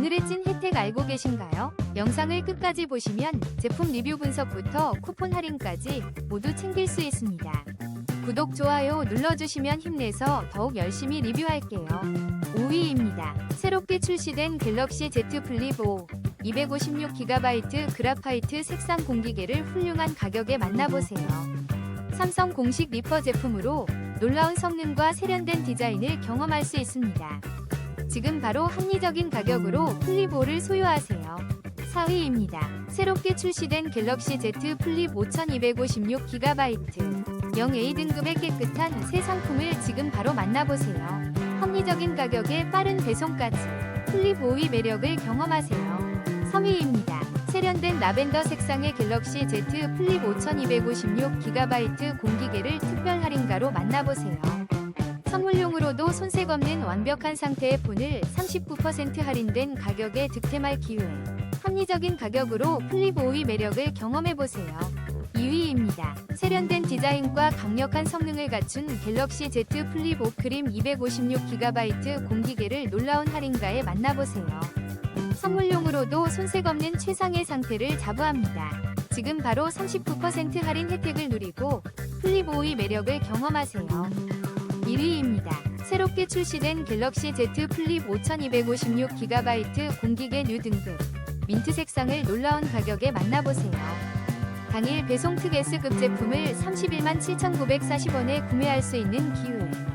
오늘의 찐 혜택 알고 계신가요? 영상을 끝까지 보시면 제품 리뷰 분석부터 쿠폰 할인까지 모두 챙길 수 있습니다. 구독, 좋아요 눌러주시면 힘내서 더욱 열심히 리뷰할게요. 5위입니다. 새롭게 출시된 갤럭시 Z 플립 5 256GB 그라파이트 색상 공기계를 훌륭한 가격에 만나보세요. 삼성 공식 리퍼 제품으로 놀라운 성능과 세련된 디자인을 경험할 수 있습니다. 지금 바로 합리적인 가격으로 플립 5를 소유하세요. 4위입니다. 새롭게 출시된 갤럭시 Z 플립 5256GB 0A 등급의 깨끗한 새 상품을 지금 바로 만나보세요. 합리적인 가격에 빠른 배송까지 플립 5의 매력을 경험하세요. 3위입니다. 세련된 라벤더 색상의 갤럭시 Z 플립 5256GB 공기계를 특별 할인가로 만나보세요. 선물용으로도 손색 없는 완벽한 상태의 폰을 39% 할인된 가격에 득템할 기회. 합리적인 가격으로 플립 5의 매력을 경험해보세요. 2위입니다. 세련된 디자인과 강력한 성능을 갖춘 갤럭시 Z 플립 5 크림 256GB 공기계를 놀라운 할인가에 만나보세요. 선물용으로도 손색 없는 최상의 상태를 자부합니다. 지금 바로 39% 할인 혜택을 누리고 플립 5의 매력을 경험하세요. 1위입니다. 새롭게 출시된 갤럭시 Z 플립 5256GB 공기계 뉴 등급 민트 색상을 놀라운 가격에 만나보세요. 당일 배송 특 S급 제품을 31만 7,940원에 구매할 수 있는 기회.